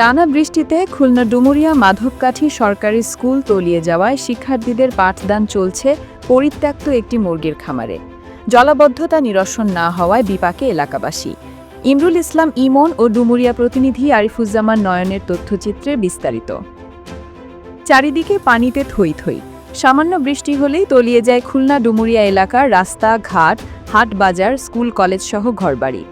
টানা বৃষ্টিতে খুলনা ডুমুরিয়া মাধবকাঠি সরকারি স্কুল তলিয়ে যাওয়ায় শিক্ষার্থীদের পাঠদান চলছে পরিত্যক্ত একটি মুরগির খামারে। জলাবদ্ধতা নিরসন না হওয়ায় বিপাকে এলাকাবাসী। ইমরুল ইসলাম ইমন ও ডুমুরিয়া প্রতিনিধি আরিফুজ্জামান নয়নের তথ্যচিত্রে বিস্তারিত। চারিদিকে পানিতে থই থই। সামান্য বৃষ্টি হলেই তলিয়ে যায় খুলনা ডুমুরিয়া এলাকার রাস্তা, ঘাট, হাট বাজার, স্কুল কলেজ সহ ঘরবাড়ি।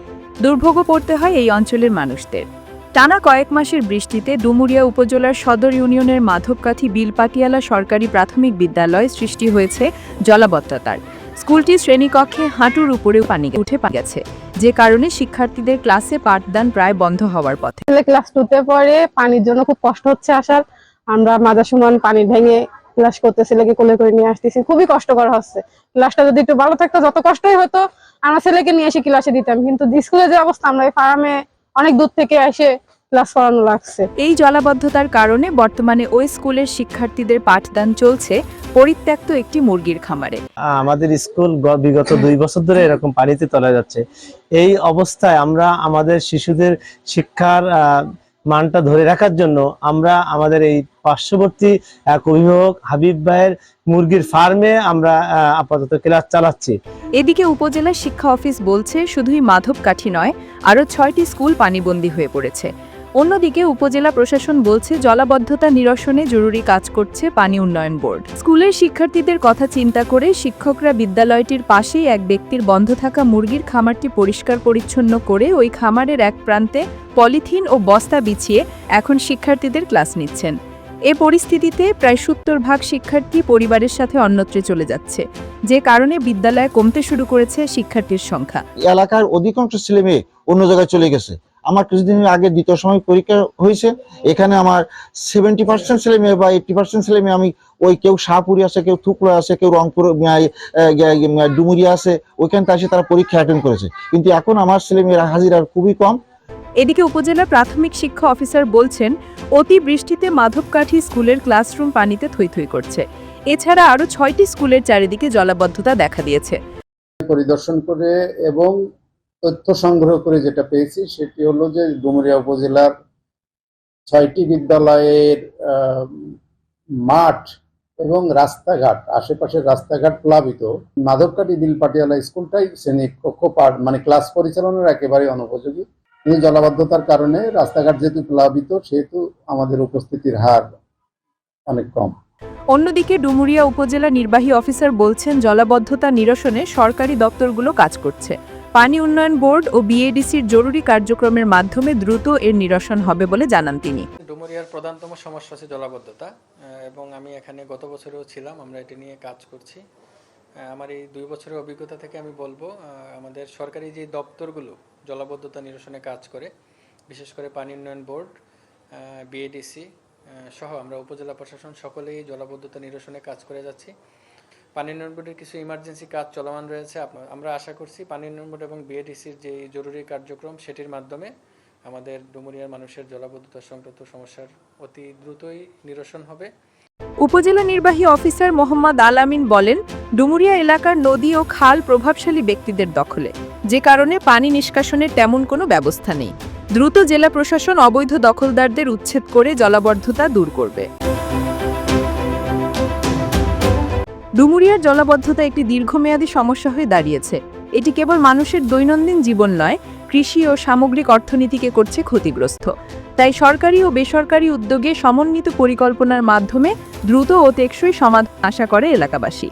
দুর্ভোগও পড়তে হয় এই অঞ্চলের মানুষদের। টানা কয়েক মাসের বৃষ্টিতে ডুমুরিয়া উপজেলার সদর ইউনিয়নের মাধবকাঠি বিলপাটিয়ালা সরকারি প্রাথমিক বিদ্যালয় সৃষ্টি হয়েছে জলাবদ্ধতার। স্কুলটি শ্রেণীকক্ষে হাঁটুর উপরেও পানি উঠে পা গেছে। যে কারণে শিক্ষার্থীদের ক্লাসে পাঠদান প্রায় বন্ধ হওয়ার পথে। ক্লাস টুতে পরে পানির জন্য খুব কষ্ট হচ্ছে আসার। আমরা মাঝে সমান পানি ভেঙে ক্লাস করতে ছেলেকে কোলে করে নিয়ে আসতেছি, খুবই কষ্টকর হচ্ছে। ক্লাসটা যদি একটু ভালো থাকতো, যত কষ্টই হতো, আমরা ছেলেকে নিয়ে এসে ক্লাসে দিতাম। কিন্তু স্কুলে যে অবস্থা, আমরা এই ফার্মে অনেক দূর থেকে এসে ক্লাস করানো লাগছে। এই জলাবদ্ধতার কারণে বর্তমানে ওই স্কুলের শিক্ষার্থীদের পাঠদান চলছে পরিত্যক্ত একটি মুরগির খামারে। আমাদের স্কুল বিগত দুই বছর ধরে এরকম পানিতে তলা যাচ্ছে। এই অবস্থায় আমরা আমাদের শিশুদের শিক্ষার আহ, মানটা ধরে রাখার জন্য আমরা আমাদের এই পার্শ্ববর্তী এক অভিভাবক হাবিব ভাইয়ের মুরগির ফার্মে আমরা আপাতত ক্লাস চালাচ্ছি। এদিকে উপজেলা শিক্ষা অফিস বলছে, শুধুই মাধব কাঠি নয়, আরও ছয়টি স্কুল পানিবন্দী হয়ে পড়েছে। অন্যদিকে উপজেলা প্রশাসন বলছে জলাবদ্ধতা নিরসনে জরুরি কাজ করছে পানি উন্নয়ন বোর্ড। স্কুলের শিক্ষার্থীদের কথা চিন্তা করে শিক্ষকরা বিদ্যালয়টির পাশেই এক ব্যক্তির বন্ধ থাকা মুরগির খামারটি পরিষ্কার পরিচ্ছন্ন করে ওই খামারের এক প্রান্তে পলিথিন ও বস্তা বিছিয়ে এখন শিক্ষার্থীদের ক্লাস নিচ্ছেন। এ পরিস্থিতিতে প্রায় সত্তর ভাগ শিক্ষার্থী পরিবারের সাথে অন্যত্রে চলে যাচ্ছে, যে কারণে বিদ্যালয়ে কমতে শুরু করেছে শিক্ষার্থীর সংখ্যা। এলাকার অধিকাংশ ছেলে মেয়ে অন্য জায়গায় চলে গেছে। আমার কিছুদিন আগে দ্বিতীয় সময় পরীক্ষা হয়েছে। এখানে আমার সেভেন্টি পার্সেন্ট ছেলে মেয়ে বা এইটটি পার্সেন্ট ছেলে মেয়ে আমি ওই কেউ শাহপুরি আছে কেউ থুকরা আছে কেউ রংপুর ডুমুরিয়া আছে ওইখান থেকে তারা পরীক্ষা অ্যাটেন্ড করেছে। কিন্তু এখন আমার ছেলে মেয়েরা হাজির আর খুবই কম। এদিকে উপজেলা প্রাথমিক শিক্ষা অফিসার বলছেন অতি বৃষ্টিতে মাধবকাঠি স্কুলের ক্লাসরুম পানিতে থই থই করছে। এছাড়া আরও ছয়টি স্কুলের চারিদিকে জলাবদ্ধতা দেখা দিয়েছে। পরিদর্শন করে এবং তথ্য সংগ্রহ করে যেটা পেয়েছি, সেটি হলো যে ডুমুরিয়া উপজেলার ছয়টি বিদ্যালয়ের মাঠ এবং রাস্তাঘাট, আশেপাশের রাস্তাঘাট প্লাবিত। মাধবকাটি বিল পাটিয়ালা স্কুলটাই শ্রেণি কক্ষ পাঠ মানে ক্লাস পরিচালনার একেবারে অনুপযোগী। এই জলাবদ্ধতার কারণে রাস্তাঘাট যেহেতু প্লাবিত, সেহেতু আমাদের উপস্থিতির হার অনেক কম। অন্যদিকে ডুমুরিয়া উপজেলা নির্বাহী অফিসার বলছেন, জলাবদ্ধতা নিরসনে সরকারি দপ্তরগুলো কাজ করছে। পানি উন্নয়ন বোর্ড ও বিএডিসির জরুরি কার্যক্রমের মাধ্যমে দ্রুত এর নিরসন হবে বলে জানান তিনি। ডুমুরিয়ার প্রধানতম সমস্যা হচ্ছে জলাবদ্ধতা এবং আমি এখানে গত বছরেও ছিলাম, আমরা এটা নিয়ে কাজ করছি। আমার এই দুই বছরের অভিজ্ঞতা থেকে আমি বলব আমাদের সরকারি যে দপ্তরগুলো জলাবদ্ধতা নিরসনে কাজ করে, বিশেষ করে পানি উন্নয়ন বোর্ড বিএডিসি সহ আমরা উপজেলা প্রশাসন সকলেই জলাবদ্ধতা নিরসনে কাজ করে যাচ্ছি। পানি উন্নয়ন বোর্ডের কিছু ইমার্জেন্সি কাজ চলমান রয়েছে। আমরা আশা করছি পানি উন্নয়ন বোর্ড এবং বিএডিসির যে জরুরি কার্যক্রম, সেটির মাধ্যমে আমাদের ডুমুরিয়ার মানুষের জলাবদ্ধতা সংক্রান্ত সমস্যার অতি দ্রুতই নিরসন হবে। উপজেলা নির্বাহী অফিসার মোহাম্মদ আল আমিন বলেন, ডুমুরিয়া এলাকার নদী ও খাল প্রভাবশালী ব্যক্তিদের দখলে। যে কারণে পানি নিষ্কাশনের তেমন কোনো ব্যবস্থা নেই। দ্রুত জেলা প্রশাসন অবৈধ দখলদারদের উচ্ছেদ করে জলাবদ্ধতা দূর করবে। ডুমুরিয়ার জলাবদ্ধতা একটি দীর্ঘমেয়াদী সমস্যা হয়ে দাঁড়িয়েছে। এটি কেবল মানুষের দৈনন্দিন জীবন নয়, কৃষি ও সামগ্রিক অর্থনীতিকে করছে ক্ষতিগ্রস্ত। তাই সরকারি ও বেসরকারি উদ্যোগে সমন্বিত পরিকল্পনার মাধ্যমে দ্রুত ও টেকসই সমাধান আশা করে এলাকাবাসী।